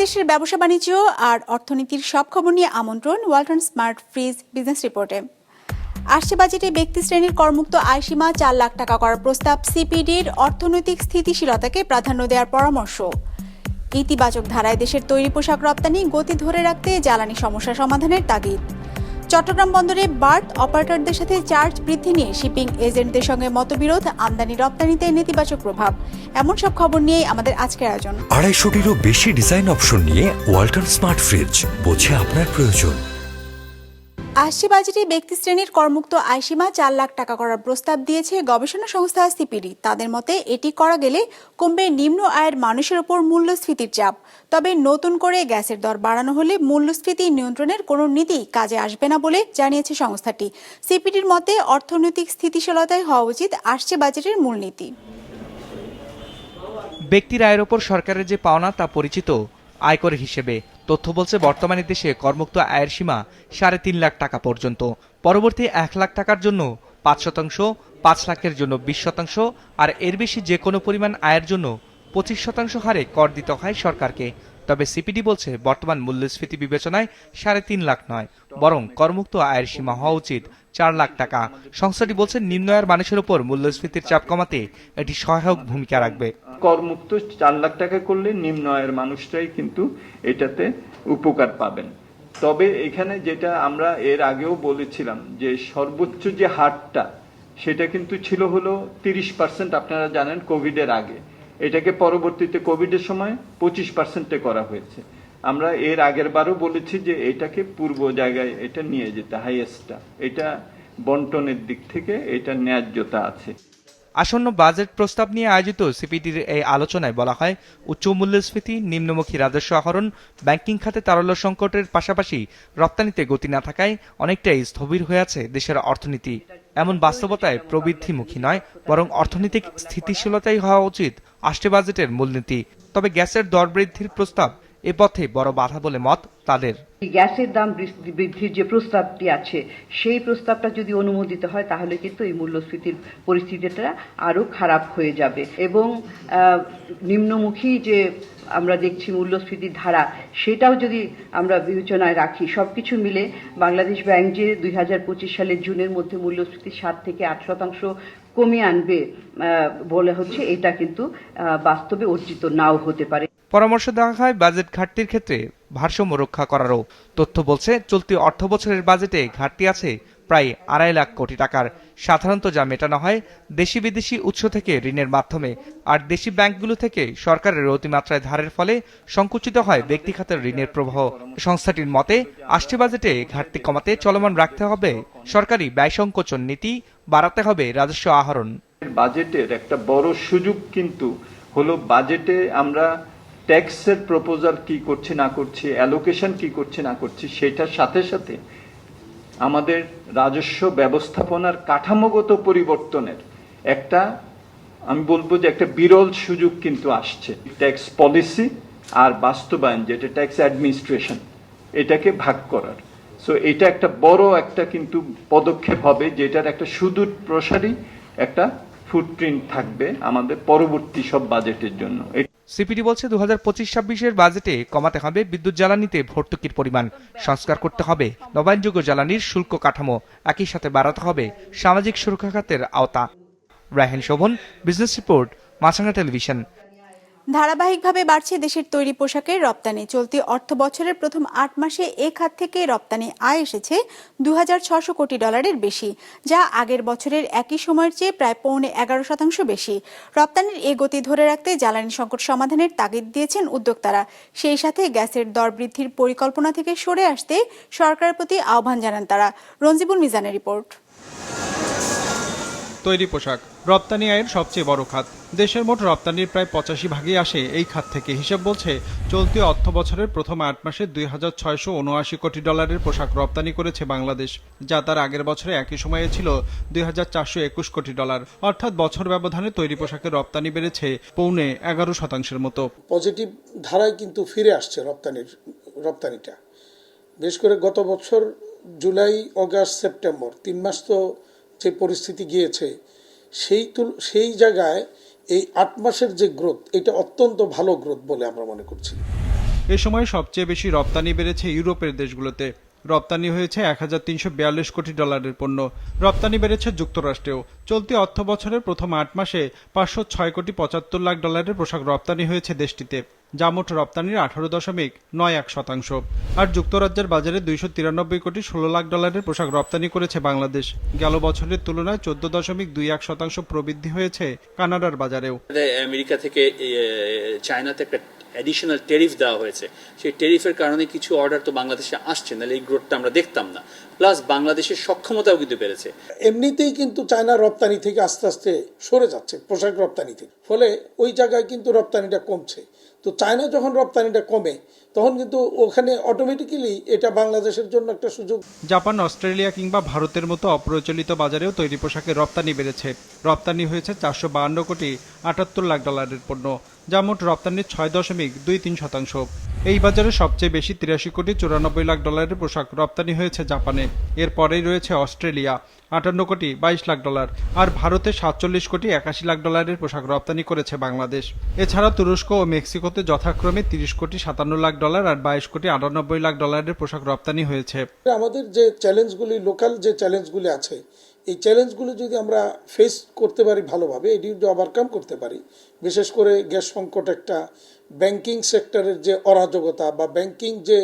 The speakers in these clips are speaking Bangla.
দেশ বিদেশের ব্যবসা বাণিজ্য আর অর্থনীতির সব খবর নিয়ে আমন্ত্রণ ওয়ালটন স্মার্ট ফ্রিজ বিজনেস রিপোর্টে। আসছে বাজেটে ব্যক্তি শ্রেণির করমুক্ত আয়সীমা চার লাখ টাকা করার প্রস্তাব সিপিডির অর্থনৈতিক স্থিতিশীলতাকে প্রাধান্য দেওয়ার পরামর্শ। ইতিবাচক ধারায় দেশের তৈরি পোশাক রপ্তানি গতি ধরে রাখতে জ্বালানি সমস্যা সমাধানের তাগিদ। চট্টগ্রাম বন্দরে বার্থ অপারেটরদের সাথে চার্জ বৃদ্ধি নিয়ে শিপিং এজেন্টদের সঙ্গে মতবিরোধ, আমদানি, রপ্তানিতে নেতিবাচক প্রভাব। এমন সব খবর নিয়ে আমাদের আজকের আয়োজন। আড়াইশোটিরও বেশি ডিজাইন অপশন নিয়ে ওয়াল্টার স্মার্ট ফ্রিজ, বোঝে আপনার প্রয়োজন। আসছে বাজেটে ব্যক্তি শ্রেণির করমুক্ত আয়সীমা চার লাখ টাকা করার প্রস্তাব দিয়েছে গবেষণা সংস্থা সিপিডি। তাদের মতে, এটি করা গেলে কমবে নিম্ন আয়ের মানুষের ওপর মূল্যস্ফীতির চাপ। তবে নতুন করে গ্যাসের দর বাড়ানো হলে মূল্যস্ফীতি নিয়ন্ত্রণের কোনো নীতি কাজে আসবে না বলে জানিয়েছে সংস্থাটি। সিপিডির মতে, অর্থনৈতিক স্থিতিশীলতাই হওয়া উচিত আসছে বাজেটের মূলনীতি। ব্যক্তির আয়ের ওপর সরকারের যে পাওনা তা পরিচিত আয়কর হিসেবে। তথ্য বলছে, বর্তমানে দেশে করমুক্ত আয়ের সীমা সাড়ে তিন লাখ টাকা পর্যন্ত। পরবর্তী এক লাখ টাকার জন্য পাঁচ শতাংশ, পাঁচ লাখের জন্য বিশ শতাংশ, আর এর বেশি যে কোনো পরিমাণ আয়ের জন্য পঁচিশ শতাংশ হারে কর দিতে হয় সরকারকে। তবে সিপিডি বলছে, বর্তমান মূল্যস্ফীতি বিবেচনায় সাড়ে তিন লাখ নয়, বরং করমুক্ত আয়ের সীমা হওয়া উচিত চার লাখ টাকা। সংস্থাটি বলছে, নিম্ন আয়ের মানুষের উপর মূল্যস্ফীতির চাপ কমাতে এটি সহায়ক ভূমিকা রাখবে। করমুক্ত চার লাখ টাকা করলে নিম্ন আয়ের মানুষরাই কিন্তু এটাতে উপকার পাবেন। তবে এখানে যেটা আমরা এর আগেও বলেছিলাম, যে সর্বোচ্চ যে হারটা, সেটা কিন্তু ছিল হলো তিরিশ পার্সেন্ট, আপনারা জানেন কোভিডের আগে। এটাকে পরবর্তীতে কোভিডের সময় পঁচিশ পার্সেন্টে করা হয়েছে। আমরা এর আগের বারও বলেছি যে এটাকে পূর্ব জায়গায় এটা নিয়ে যেতে হাইয়েস্টটা এটা বন্টনের দিক থেকে এটা ন্যায্যতা আছে। আসন্ন বাজেট প্রস্তাব নিয়ে আয়োজিত সিপিডির এই আলোচনায় বলা হয়, উচ্চ মূল্যস্ফীতি নিম্নমুখী রাজস্ব আহরণ, ব্যাংকিং খাতে তারল্য সংকটের পাশাপাশি রপ্তানিতে গতি না থাকায় অনেকটাই স্থবির হয়ে আছে দেশের অর্থনীতি। এমন বাস্তবতায় প্রবৃদ্ধিমুখী নয়, বরং অর্থনৈতিক স্থিতিশীলতাই হওয়া উচিত। আসছে বাজেটের মূলনীতি। তবে গ্যাসের দর বৃদ্ধির প্রস্তাব এ পথে বড় বাধা বলে মত তাদের। গ্যাসের দাম বৃদ্ধির যে প্রস্তাবটি আছে, সেই প্রস্তাবটা যদি অনুমোদিত হয়, তাহলে কিন্তু এই মূল্যস্ফীতির পরিস্থিতিটা আরও খারাপ হয়ে যাবে। এবং নিম্নমুখী যে আমরা দেখছি মূল্যস্ফীতির ধারা, সেটাও যদি আমরা বিবেচনায় রাখি, সবকিছু মিলে বাংলাদেশ ব্যাংক যে দুই হাজার পঁচিশ সালের জুনের মধ্যে মূল্যস্ফীতি সাত থেকে আট শতাংশ কমিয়ে আনবে বলে হচ্ছে এটা কিন্তু বাস্তবে অর্জিত নাও হতে পারে। পরামর্শ দেওয়া হয় বাজেট ঘাটতির ক্ষেত্রে ভারসাম্য রক্ষা করারও। তথ্য বলছে, চলতি অর্থ বছরের বাজেটে ঘাটতি আছে প্রায় আড়াই লাখ কোটি টাকার। সাধারণত যা মেটানো হয় দেশি বিদেশি উৎস থেকে ঋণের মাধ্যমে, আর দেশি ব্যাংকগুলো থেকে সরকারের অতিমাত্রায় ধারের ফলে সংকুচিত হয় ব্যক্তি খাতের ঋণের প্রবাহ। সংস্থাটির মতে, আসছে বাজেটে ঘাটতি কমাতে চলমান রাখতে হবে সরকারি ব্যয় সংকোচন নীতি, বাড়াতে হবে রাজস্ব আহরণ। বাজেটের একটা বড় সুযোগ কিন্তু হলো বাজেটে আমরা ট্যাক্সের প্রপোজাল কি করছে না করছে, অ্যালোকেশন কি করছে না করছে, সেটার সাথে সাথে আমাদের রাজস্ব ব্যবস্থাপনার কাঠামোগত পরিবর্তনের একটা, আমি বলব যে একটা বিরল সুযোগ কিন্তু আসছে। ট্যাক্স পলিসি আর বাস্তবায়ন, যেটা ট্যাক্স অ্যাডমিনিস্ট্রেশন এটাকে ভাগ করার। সো এটা একটা বড় একটা কিন্তু পদক্ষেপ হবে, যেটার একটা সুদূর প্রসারী একটা ফুটপ্রিন্ট থাকবে আমাদের পরবর্তী সব বাজেটের জন্য। সিপিডি বলছে দু হাজার পঁচিশ ছাব্বিশের বাজেটে কমাতে হবে বিদ্যুৎ জ্বালানিতে ভর্তুকির পরিমাণ। সংস্কার করতে হবে নবায়নযোগ্য জ্বালানির শুল্ক কাঠামো। একই সাথে বাড়াতে হবে সামাজিক সুরক্ষা খাতের আওতা। Rahen Shovon, business report Maasranga television. ধারাবাহিকভাবে বাড়ছে দেশের তৈরি পোশাকের রপ্তানি। চলতি অর্থ বছরের প্রথম আট মাসে এ খাত থেকে রপ্তানি আয় এসেছে দু কোটি ডলারের বেশি, যা আগের বছরের একই সময়ের চেয়ে প্রায় পৌনে এগারো শতাংশ বেশি। রপ্তানির এ গতি ধরে রাখতে জ্বালানি সংকট সমাধানের তাগিদ দিয়েছেন উদ্যোক্তারা। সেই সাথে গ্যাসের দর বৃদ্ধির পরিকল্পনা থেকে সরে আসতে সরকারের প্রতি আহ্বান জানান তারা। রঞ্জিবুল মিজানের রিপোর্ট। তৈরি পোশাক। রপ্তানি আয়ের সবচেয়ে বড় খাত। দেশের মোট রপ্তানির প্রায় পঁচাশি ভাগই আসে এই খাত থেকে। হিসাব বলছে, চলতি অর্থ বছরের প্রথম আট মাসে দুই হাজার ছয়শো উনআশি কোটি ডলারের পোশাক রপ্তানি করেছে বাংলাদেশ, যা তার আগের বছরে একই সময়ে ছিল দুই হাজার চারশো একুশ কোটি ডলার। অর্থাৎ বছর ব্যবধানে তৈরি পোশাকের রপ্তানি বেড়েছে পৌনে এগারো শতাংশের মতো। পজিটিভ ধারায় কিন্তু ফিরে আসছে রপ্তানির, রপ্তানিটা। বিশেষ করে গত বছর জুলাই, অগাস্ট, সেপ্টেম্বর, তিন মাস তো যে পরিস্থিতি গিয়েছে, সেই তুল, সেই জায়গায় এই আট মাসের যে গ্রোথ এটা অত্যন্ত ভালো গ্রোথ বলে আমরা মনে করছি। এ সময় সবচেয়ে বেশি রপ্তানি বেড়েছে ইউরোপের দেশগুলোতে। রপ্তানি হয়েছে এক হাজার তিনশো বিয়াল্লিশ কোটি ডলারের পণ্য। রপ্তানি বেড়েছে যুক্তরাষ্ট্রেও। চলতি অর্থ বছরের প্রথম আট মাসে পাঁচশো ছয় কোটি পঁচাত্তর লাখ ডলারের পোশাক রপ্তানি হয়েছে দেশটিতে। যা মোট রপ্তানির আঠারো দশমিক নয় এক শতাংশ। আর যুক্তরাজ্যের বাজারে দুইশো তিরানব্বই কোটি ষোলো লাখ ডলারের পোশাক রপ্তানি করেছে বাংলাদেশ। গেল বছরের তুলনায় চোদ্দ দশমিক দুই এক শতাংশ প্রবৃদ্ধি হয়েছে কানাডার বাজারেও। আমেরিকা থেকে চায়নাতে একটা অ্যাডিশনাল টেরিফ দেওয়া হয়েছে। সেই টেরিফের কারণে কিছু অর্ডার তো বাংলাদেশে আসছে নাহলে এই গ্রোথটা আমরা দেখতাম না। প্লাস বাংলাদেশের সক্ষমতাও কিন্তু বেড়েছে। এমনিতেই কিন্তু চায়না রপ্তানি থেকে আস্তে আস্তে সরে যাচ্ছে পোশাক রপ্তানি থেকে। ফলে ওই জায়গায় কিন্তু রপ্তানিটা কমছে। তো চায়না যখন রপ্তানিটা কমে তখন কিন্তু ওখানে অটোমেটিক্যালি এটা বাংলাদেশের জন্য একটা সুযোগ। জাপান অস্ট্রেলিয়া কিংবা ভারতের মতো অপ্রচলিত বাজারেও তৈরি পোশাকের রপ্তানি বেড়েছে। রপ্তানি হয়েছে চারশো বাহান্ন কোটি আটাত্তর লাখ ডলারের পণ্য। যা মোট রপ্তানির ছয় দশমিক দুই তিন শতাংশ। এই বাজারে সবচেয়ে বেশি তিরাশি কোটি চুরানব্বই লাখ ডলারের পোশাক রপ্তানি হয়েছে জাপানে। এরপরেই রয়েছে অস্ট্রেলিয়া, আটান্ন কোটি বাইশ লাখ ডলার আর ভারতে সাতচল্লিশ কোটি একাশি লাখ ডলারের পোশাক রপ্তানি করেছে বাংলাদেশ। এছাড়া তুরস্ক ও মেক্সিকোতে যথাক্রমে তিরিশ কোটি সাতান্ন লাখ ডলার আর বাইশ কোটি আটানব্বই লাখ ডলারের পোশাক রপ্তানি হয়েছে। আমাদের যে চ্যালেঞ্জগুলি লোকাল যে চ্যালেঞ্জগুলি আছে এই চ্যালেঞ্জগুলো যদি আমরা ফেস করতে পারি ভালোভাবে, এটি যদি ওভারকাম করতে পারি, বিশেষ করে গ্যাস সংকট একটা ব্যাংকিং সেক্টরের যে অরাজকতা বা ব্যাংকিং যে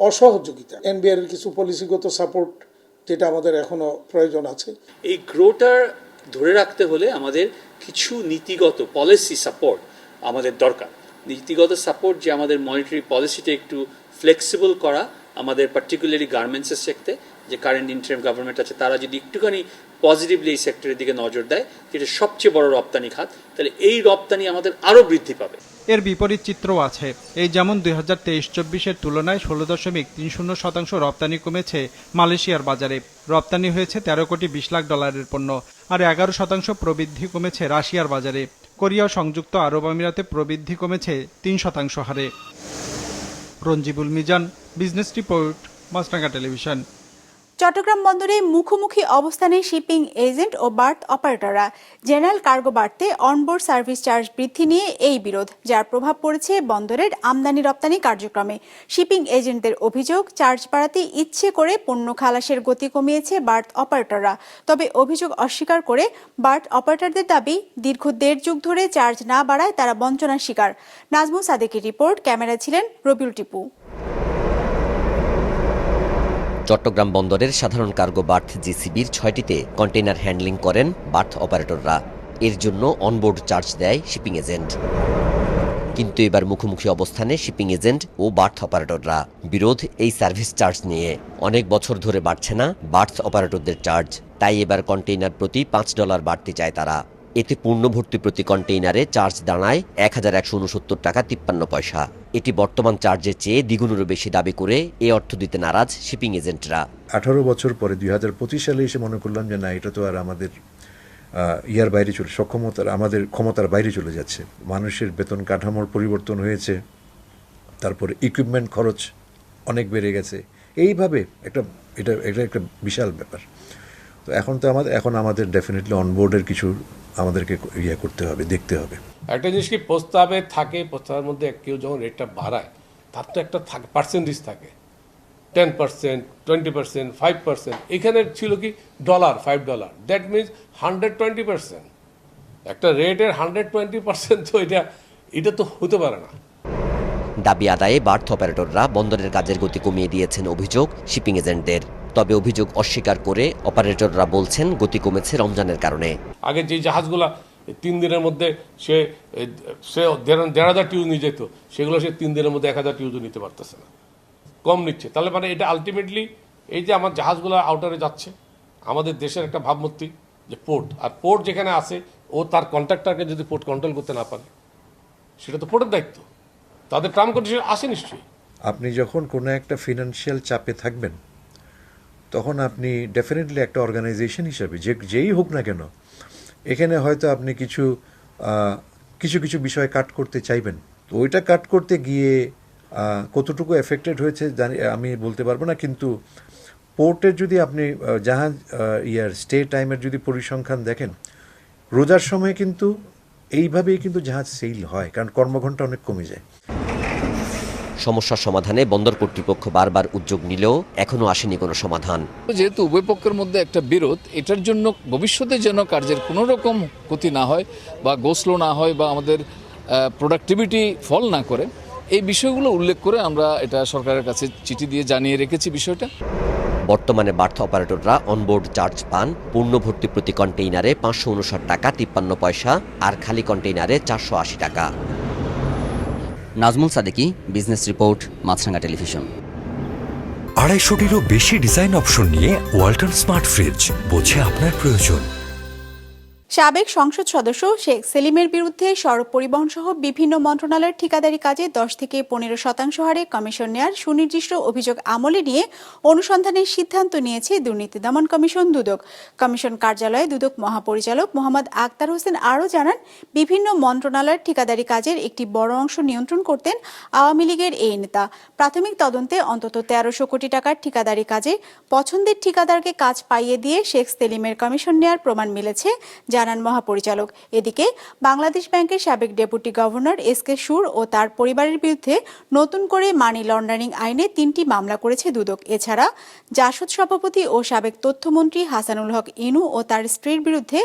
অসহযোগিতা এনবিআর এর কিছু পলিসিগত সাপোর্ট যেটা আমাদের এখনও প্রয়োজন আছে। এই গ্রোটার ধরে রাখতে হলে আমাদের কিছু নীতিগত পলিসি সাপোর্ট আমাদের দরকার। নীতিগত সাপোর্ট যে আমাদের মনিটারি পলিসিটা একটু ফ্লেক্সিবল করা আমাদের পার্টিকুলারলি গার্মেন্টসের সেক্টরে যে কারেন্ট ইন্টারিম গভর্নমেন্ট আছে, তারা যদি একটুখানি পজিটিভলি এই সেক্টরের দিকে নজর দেয়, যেটা সবচেয়ে বড় রপ্তানি খাত, তাহলে এই রপ্তানি আমাদের আরও বৃদ্ধি পাবে। এর বিপরীত চিত্রও আছে। এই যেমন দুই হাজার তেইশ চব্বিশের তুলনায় ষোলো দশমিক তিন শূন্য শতাংশ রপ্তানি কমেছে মালয়েশিয়ার বাজারে। রপ্তানি হয়েছে তেরো কোটি বিশ লাখ ডলারের পণ্য, আর এগারো শতাংশ প্রবৃদ্ধি কমেছে রাশিয়ার বাজারে। কোরিয়া সংযুক্ত আরব আমিরাতে প্রবৃদ্ধি কমেছে তিন শতাংশ হারে। Ranjibul Mizan, business report, Maasranga television. Chattogram বন্দরে মুখোমুখি অবস্থানে শিপিং এজেন্ট ও বার্থ অপারেটররা। জেনারেল কার্গো বাড়তে অনবোর্ড সার্ভিস চার্জ বৃদ্ধি নিয়ে এই বিরোধ, যার প্রভাব পড়েছে বন্দরের আমদানি রপ্তানি কার্যক্রমে। শিপিং এজেন্টদের অভিযোগ, চার্জ বাড়াতে ইচ্ছে করে পণ্য খালাসের গতি কমিয়েছে বার্থ অপারেটররা। তবে অভিযোগ অস্বীকার করে বার্থ অপারেটরদের দাবি, দীর্ঘ দেড় যুগ ধরে চার্জ না বাড়ায় তারা বঞ্চনার শিকার। নাজমুল সাদেকের রিপোর্ট ক্যামেরা ছিলেন রবিউল টিপু। চট্টগ্রাম বন্দরের সাধারণ কার্গো বার্থ জিসিবির ছয়টিতে কন্টেইনার হ্যান্ডলিং করেন বার্থ অপারেটররা। এর জন্য অনবোর্ড চার্জ দেয় শিপিং এজেন্ট। কিন্তু এবার মুখোমুখি অবস্থানে শিপিং এজেন্ট ও বার্থ অপারেটররা। বিরোধ এই সার্ভিস চার্জ নিয়ে। অনেক বছর ধরে বাড়ছে না বার্থ অপারেটরদের চার্জ। তাই এবার কন্টেইনার প্রতি পাঁচ ডলার বাড়তে চায় তারা। এতে পূর্ণ ভর্তি প্রতি কন্টেইনারে চার্জ দাঁড়ায় এক হাজার একশো উনসত্তর টাকা তিপ্পান্ন পয়সা। এটি বর্তমান চার্জের চেয়ে দ্বিগুণেরও বেশি দাবি করে এ অর্থ দিতে নারাজ শিপিং এজেন্টরা। আঠারো বছর পরে দুই হাজার পঁচিশ সালে এসে মনে করলাম যে না, এটা তো আর আমাদের ইয়ার বাইরে চলে, সক্ষমতার, আমাদের ক্ষমতার বাইরে চলে যাচ্ছে। মানুষের বেতন কাঠামোর পরিবর্তন হয়েছে, তারপরে ইকুইপমেন্ট খরচ অনেক বেড়ে গেছে। এইভাবে একটা, এটা এটা একটা বিশাল ব্যাপার। তো এখন তো আমাদের, এখন আমাদের ডেফিনেটলি অনবোর্ডের কিছু আমাদেরকে ইয়ে করতে হবে, দেখতে হবে। একটা জিনিস কি, প্রস্তাবে থাকে, প্রস্তাবের মধ্যে কেউ যখন রেটটা বাড়ায়, তার তো একটা পার্সেন্টেজ থাকে। Ten percent twenty percent five percent এখানে ছিল কি dollar five dollar that means hundred twenty percent একটা রেটের হান্ড্রেড টোয়েন্টি পার্সেন্ট তো এটা এটা তো হতে পারে না। দাবি আদায়ে বার্থ অপারেটররা বন্দরের কাজের গতি কমিয়ে দিয়েছেন অভিযোগ শিপিং এজেন্টদের। তবে অভিযোগ অস্বীকার করে অপারেটররা বলছেন গতি কমেছে রমজানের কারণে। আগে যে জাহাজগুলা তিন দিনের মধ্যে সে সে দেড় হাজার টিউজ নিয়ে যেত, সেগুলো সে তিন দিনের মধ্যে এক হাজার টিউজও নিতে পারতেছে না। কম নিচ্ছে। তাহলে মানে এটা আলটিমেটলি এই যে আমার জাহাজগুলো আউটারে যাচ্ছে, আমাদের দেশের একটা ভাবমূর্তি যে পোর্ট আর পোর্ট যেখানে আছে, ও তার কন্ট্রাক্টরকে যদি পোর্ট কন্ট্রোল করতে না পারে, সেটা তো পোর্টের দায়িত্ব। তাদের টার্ম কন্ডিশন আসে নিশ্চয়ই। আপনি যখন কোনো একটা ফিনান্সিয়াল চাপে থাকবেন, তখন আপনি ডেফিনেটলি একটা অর্গানাইজেশন হিসাবে, যে যেই হোক না কেন, এখানে হয়তো আপনি কিছু কিছু কিছু বিষয় কাট করতে চাইবেন। তো ওইটা কাট করতে গিয়ে কতটুকু এফেক্টেড হয়েছে জানি, আমি বলতে পারব না, কিন্তু পোর্টের যদি আপনি জাহাজ ইয়ার স্টে টাইমের যদি পরিসংখ্যান দেখেন, রোজার সময় কিন্তু এইভাবেই কিন্তু জাহাজ সেল হয় কারণ কর্মঘণ্টা অনেক কমে যায়। সমস্যার সমাধানে বন্দর কর্তৃপক্ষ বারবার উদ্যোগ নিলেও এখনও আসেনি কোনো সমাধান। যেহেতু উভয় পক্ষের মধ্যে একটা বিরোধ এটার জন্য ভবিষ্যতে যেন কার্যের কোনো রকম ক্ষতি না হয় বা গোসলো না হয় বা আমাদের প্রোডাক্টিভিটি ফল না করে এই বিষয়গুলো উল্লেখ করে আমরা এটা সরকারের কাছে চিঠি দিয়ে জানিয়ে রেখেছি বিষয়টা। বর্তমানে বার্থ অপারেটররা অনবোর্ড চার্জ পান পূর্ণ ভর্তি প্রতি কন্টেইনারে পাঁচশো উনষাট টাকা, তিপ্পান্ন পয়সা, আর খালি কন্টেইনারে চারশো আশি টাকা। Nazmul Sadeki business report Maasranga television আড়াইশোটিরও বেশি ডিজাইন অপশন নিয়ে ওয়াল্টন স্মার্ট ফ্রিজ বোঝে আপনার প্রয়োজন। সাবেক সংসদ সদস্য শেখ সেলিমের বিরুদ্ধে সড়ক পরিবহন সহ বিভিন্ন মন্ত্রণালয়ের ঠিকাদারি কাজে দশ থেকে পনেরো শতাংশ হারে কমিশন নেয়ার সুনির্দিষ্ট অভিযোগ আমলে নিয়ে অনুসন্ধানের সিদ্ধান্ত নিয়েছে দুর্নীতি দমন কমিশন দুদক। কমিশন কার্যালয়ে দুদক মহাপরিচালক মোহাম্মদ আক্তার হোসেন আরও জানান, বিভিন্ন মন্ত্রণালয়ের ঠিকাদারি কাজের একটি বড় অংশ নিয়ন্ত্রণ করতেন আওয়ামী লীগের এই নেতা। প্রাথমিক তদন্তে অন্তত তেরোশো কোটি টাকার ঠিকাদারি কাজে পছন্দের ঠিকাদারকে কাজ পাইয়ে দিয়ে শেখ সেলিমের কমিশন নেয়ার প্রমাণ মিলেছে জানান মহাপরিচালক। এদিকে বাংলাদেশ ব্যাংকের সাবেক ডেপুটি গভর্নর এস কে সুর ও তার পরিবারের বিরুদ্ধে নতুন করে মানি লন্ডারিং আইনে তিনটি মামলা করেছে দুদক। এছাড়া জাসদ সভাপতি ও সাবেক তথ্যমন্ত্রী হাসানুল হক ইনু ও তার স্ত্রীর বিরুদ্ধে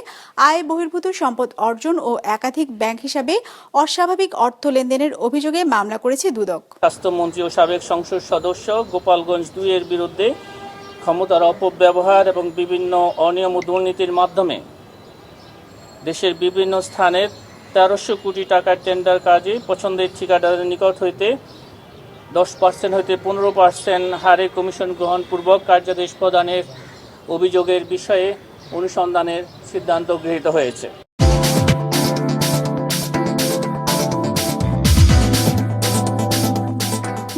আয় বহির্ভূত সম্পদ অর্জন ও একাধিক ব্যাংক হিসাবে অস্বাভাবিক অর্থ লেনদেনের অভিযোগে মামলা করেছে দুদক। স্বাস্থ্যমন্ত্রী ও সাবেক সংসদ সদস্য গোপালগঞ্জ দুইয়ের বিরুদ্ধে ক্ষমতার অপব্যবহার এবং বিভিন্ন অনিয়ম ও দুর্নীতির মাধ্যমে দেশের বিভিন্ন স্থানের তেরোশো কোটি টাকার টেন্ডার কাজে পছন্দের ঠিকাদারের নিকট হইতে দশ পার্সেন্ট হইতে পনেরো পার্সেন্ট হারে কমিশন গ্রহণপূর্বক কার্যাদেশ প্রদানের অভিযোগের বিষয়ে অনুসন্ধানের সিদ্ধান্ত গৃহীত হয়েছে।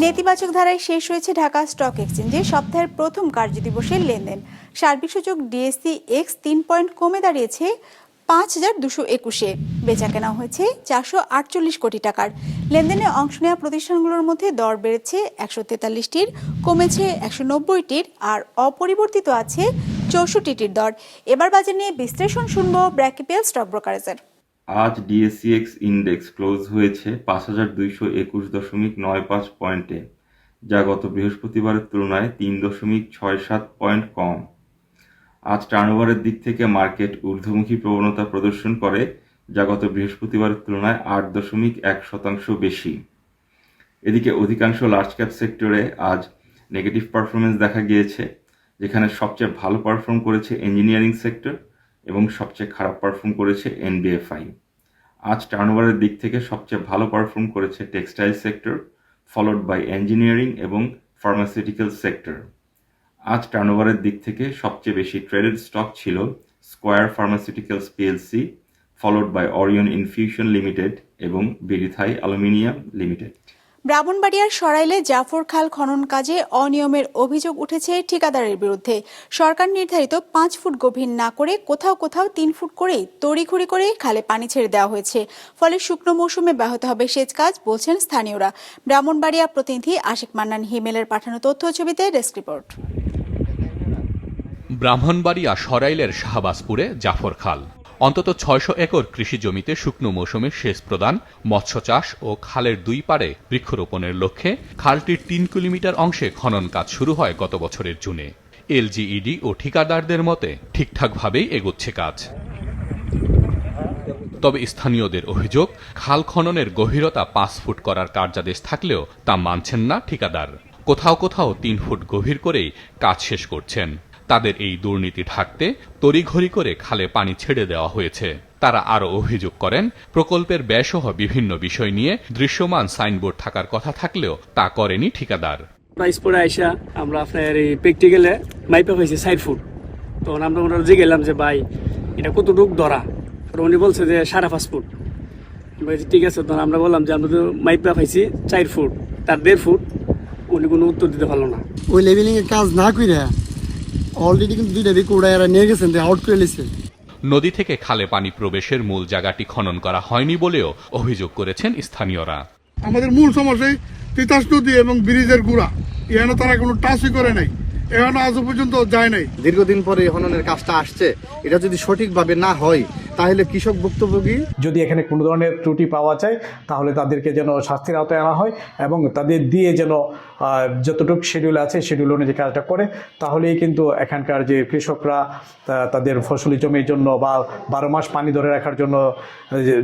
নেতিবাচক ধারায় শেষ হয়েছে ঢাকা স্টক এক্সচেঞ্জে সপ্তাহের প্রথম কার্যদিবসের লেনদেন। সার্বিক সূচক ডিএসসি এক্স তিন পয়েন্ট কমে দাঁড়িয়েছে। পাঁচ হাজার দুশো একুশে। বেচা কেনা হয়েছে চারশো আটচল্লিশ কোটি টাকার। লেনদেনে অংশ নেওয়া প্রতিষ্ঠানগুলোর মধ্যে দর বেড়েছে একশো তেতাল্লিশটির, কমেছে একশো নব্বইটির আর অপরিবর্তিত আছে চৌষট্টিটির দর। এবার বাজার নিয়ে বিশ্লেষণ শুনব ব্র্যাকিপিএল স্টক ব্রোকারেজের। আজ ডিএসসিএক্স ইন্ডেক্স ক্লোজ হয়েছে পাঁচ হাজার দুইশো একুশ দশমিক নয় পাঁচ পয়েন্টে, যা গত বৃহস্পতিবারের তুলনায় তিন দশমিক ছয় সাত পয়েন্ট কম। আজ টার্নওভারের দিক থেকে মার্কেট ঊর্ধ্বমুখী প্রবণতা প্রদর্শন করে, যা গত বৃহস্পতিবারের তুলনায় আট দশমিক এক শতাংশ বেশি। এদিকে অধিকাংশ লার্জ ক্যাপ সেক্টরে আজ নেগেটিভ পারফরমেন্স দেখা গিয়েছে, যেখানে সবচেয়ে ভালো পারফর্ম করেছে ইঞ্জিনিয়ারিং সেক্টর এবং সবচেয়ে খারাপ পারফর্ম করেছে এনবিএফআই আজ টার্নওভারের দিক থেকে সবচেয়ে ভালো পারফর্ম করেছে textile sector followed by engineering এবং ফার্মাসিউটিক্যাল সেক্টর আজ টার্নওভারের দিক থেকে সবচেয়ে বেশি ট্রেডেড স্টক ছিল Square Pharmaceuticals PLC followed by Orion Infusion Limited এবং বিরিথাই অ্যালুমিনিয়াম লিমিটেড ব্রাহ্মণবাড়িয়ার সরাইলে জাফর খাল খনন কাজে অনিয়মের অভিযোগ উঠেছে ঠিকাদারের বিরুদ্ধে। সরকার নির্ধারিত পাঁচ ফুট গভীর না করে কোথাও কোথাও তিন ফুট করেই তড়িঘড়ি করে খালে পানি ছেড়ে দেওয়া হয়েছে। ফলে শুকনো মৌসুমে ব্যাহত হবে সেচ কাজ, বলছেন স্থানীয়রা। ব্রাহ্মণবাড়িয়া প্রতিনিধি আশিক মান্নান হিমেলের পাঠানো তথ্য ছবিতে ডেস্ক রিপোর্ট। ব্রাহ্মণবাড়িয়া সরাইলের শাহবাজপুরে জাফর খাল। অন্তত ছয়শো একর কৃষি জমিতে শুকনো মৌসুমে সেচ প্রদান, মৎস্য চাষ ও খালের দুই পাড়ে বৃক্ষরোপণের লক্ষ্যে খালটির তিন কিলোমিটার অংশে খনন কাজ শুরু হয় গত বছরের জুনে। এলজিইডি ও ঠিকাদারদের মতে ঠিকঠাকভাবেই এগোচ্ছে কাজ। তবে স্থানীয়দের অভিযোগ, খাল খননের গভীরতা পাঁচ ফুট করার কার্যাদেশ থাকলেও তা মানছেন না ঠিকাদার। কোথাও কোথাও তিন ফুট গভীর করেই কাজ শেষ করছেন। তাদের এই দুর্নীতি ঢাকতে তড়িঘড়ি করে খালে পানি ছেড়ে দেওয়া হয়েছে। তারা আরও অভিযোগ করেন প্রকল্পের ব্যয়সহ বিভিন্ন বিষয় নিয়ে দৃশ্যমান সাইনবোর্ড থাকার কথা থাকলেও তা করেনি ঠিকাদার। প্রাইস পরে আইসা আমরা আপনার এই প্র্যাকটিক্যালে মাইপা পাইছি সাইড ফুট তখন আমরা ওনারা যে গেলাম যে ভাই এটা কতটুক ধরা? উনি বলছে যে সাড়ে পাঁচ ফুট ঠিক আছে। তখন আমরা বললাম যে আমরা তো মাইপা পাইছি চার ফুট তার দেড় ফুট। উনি কোনো উত্তর দিতে পারল না। ওই লেভেলিং এর কাজ না করে অলরেডি কিন্তু দুইটা দিকে উড়াইয়া নিয়ে গেছেন আউট করে লিছে নদী থেকে খালে পানি প্রবেশের মূল জায়গাটি খনন করা হয়নি বলেও অভিযোগ করেছেন স্থানীয়রা। আমাদের মূল সমস্যাই তিতাস নদী এবং ব্রিজের গুড়া। এখানে তারা কোনো টাচই করে নাই। এখানে আজও পর্যন্ত যায় নাই। দীর্ঘদিন পরে খননের কাজটা আসছে। এটা যদি সঠিকভাবে না হয় তাহলে কৃষক ভুক্তভোগী যদি এখানে কোনো ধরনের ত্রুটি পাওয়া যায় তাহলে তাদেরকে যেন শাস্তির আওতায় আনা হয় এবং তাদের দিয়ে যেন যতটুকু শিডিউল আছে শিডিউল অনুযায়ী কাজটা করে, তাহলেই কিন্তু এখানকার যে কৃষকরা তাদের ফসলি জমির জন্য বা বারো মাস পানি ধরে রাখার জন্য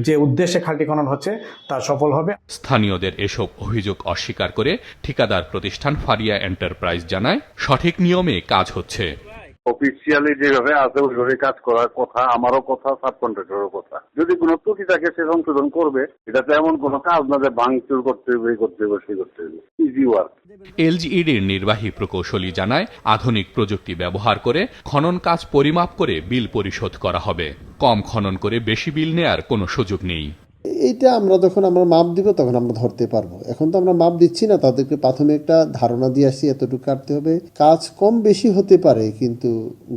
যে- উদ্দেশ্যে খালটি খনন হচ্ছে, তা সফল হবে। স্থানীয়দের এসব অভিযোগ অস্বীকার করে ঠিকাদার প্রতিষ্ঠান ফারিয়া এন্টারপ্রাইজ জানায়, সঠিক নিয়মে কাজ হচ্ছে। অফিসিয়ালি যেভাবে আছে, ওইভাবে কাজ করার কথা, আমারও কথা সাব কন্ট্রাক্টরের কথা। যদি কোনো ত্রুটি থাকে, সে সংশোধন করবে। এটা তো এমন কোনো কাজ না যে ভাঙচুর করতে হবে করতে হবে সেই করতে হবে ইজি ওয়ার্ক এলজিইডির নির্বাহী প্রকৌশলী জানায়, আধুনিক প্রযুক্তি ব্যবহার করে খনন কাজ পরিমাপ করে বিল পরিশোধ করা হবে। কম খনন করে বেশি বিল নেয়ার কোনো সুযোগ নেই। এইটা আমরা যখন আমরা মাপ দিব, তখন আমরা ধরতে পারব। এখন তো আমরা মাপ দিচ্ছি না, তাদেরকে প্রাথমিক একটা ধারণা দিয়ে আসছি এতটুকু কাটতে হবে। কাজ কম বেশি হতে পারে, কিন্তু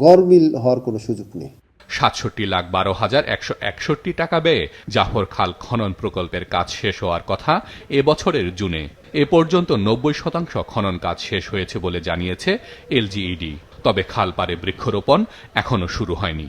গরমিল হওয়ার কোনো সুযোগ নেই। সাতষট্টি লাখ বারো হাজার একশো একষট্টি টাকা ব্যয়ে জাফর খাল খনন প্রকল্পের কাজ শেষ হওয়ার কথা এ বছরের জুনে। এ পর্যন্ত নব্বই শতাংশ খনন কাজ শেষ হয়েছে বলে জানিয়েছে এলজিইডি। তবে খাল পারে বৃক্ষরোপণ এখনও শুরু হয়নি।